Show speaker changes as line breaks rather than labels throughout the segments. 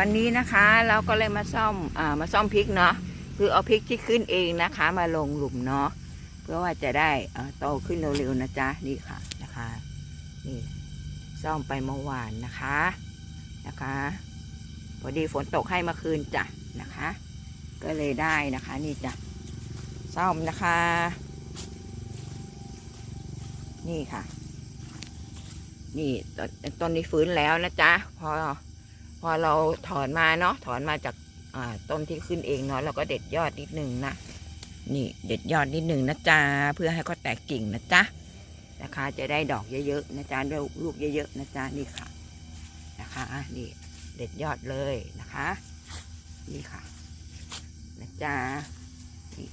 วันนี้นะคะเราก็เลยมาซ่อมอ่ามาซ่อมพริกเนาะคือเอาพริกที่ขึ้นเองนะคะ มาลงหลุมเนาะเพื่อว่าจะได้เอ่อโตขึ้นเร็วๆนะจ๊ะนี่ค่ะนะคะนี่ซ่อมไปเมื่อวานนะคะนะคะ พอดีฝนตกให้เมื่อคืนจ้ะนะคะ ก็เลยได้นะคะนี่จ้ะซ่อมนะคะ นี่ค่ะ นี่ต้นต้นนี้ฟื้นแล้วนะจ๊ะพอ พอเราถอนมาเนาะถอนมาจากต้นที่ขึ้นเองเนาะเราก็เด็ดยอดนิดนึงนะนี่เด็ดยอดนิดนึงนะจ๊ะเพื่อให้เขาแตกกิ่งนะจ๊ะนะคะจะได้ดอกเยอะๆนะจ๊ะด้วยลูกเยอะๆนะจ๊ะนี่ค่ะนะคะนี่เด็ดยอดเลยนะคะ นี่ค่ะนะจ๊ะนี่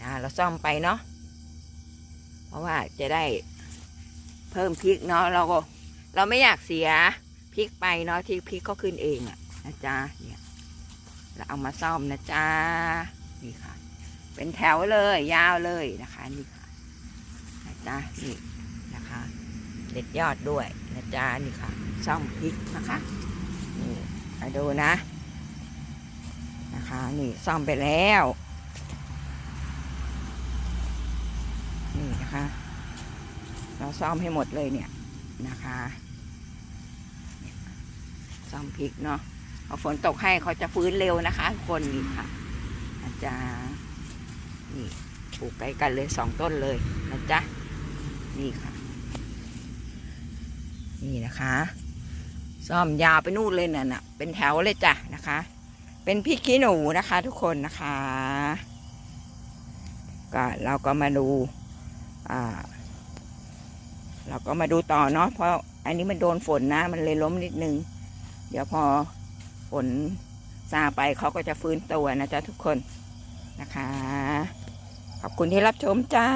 นะเราซ่อมไปเนาะเพราะว่าจะได้เพิ่มพริกเนาะเราก็เราไม่อยากเสีย พริกไปเนาะที่พริกก็ขึ้นเองอะนะจ๊ะเนี่ยเราเอามาซ่อมนะจ๊ะนี่ค่ะ เป็นแถวเลยยาวเลยนะคะนี่ค่ะนะจ๊ะนี่นะคะเด็ดยอดด้วยนะจ๊ะนี่ค่ะซ่อมพริกนะคะนี่มาดูนะนะคะนี่ซ่อมไปแล้วนี่นะคะ เราซ่อมให้หมดเลยเนี่ยนะคะ ซ่อมพริกเนาะพอฝนตกให้เขาจะฟื้นเร็วนะคะทุกคนนี่ค่ะ อาจารย์นี่ปลูกใกล้กันเลยสองต้นเลยนะจ๊ะนี่ค่ะ นี่นะคะ ซ่อมยาวไปนู่นเลยน่ะนะเป็นแถวเลยจ้ะนะคะ เป็นพริกขี้หนูนะคะ ทุกคนนะคะก็เราก็มาดูอ่าเราก็มาดูต่อเนาะเพราะอันนี้มันโดนฝนนะ มันเลยล้มนิดนึง เดี๋ยวพอฝนซาไปเขาก็จะฟื้นตัวนะจ๊ะทุกคนนะคะ ขอบคุณที่รับชมจ้า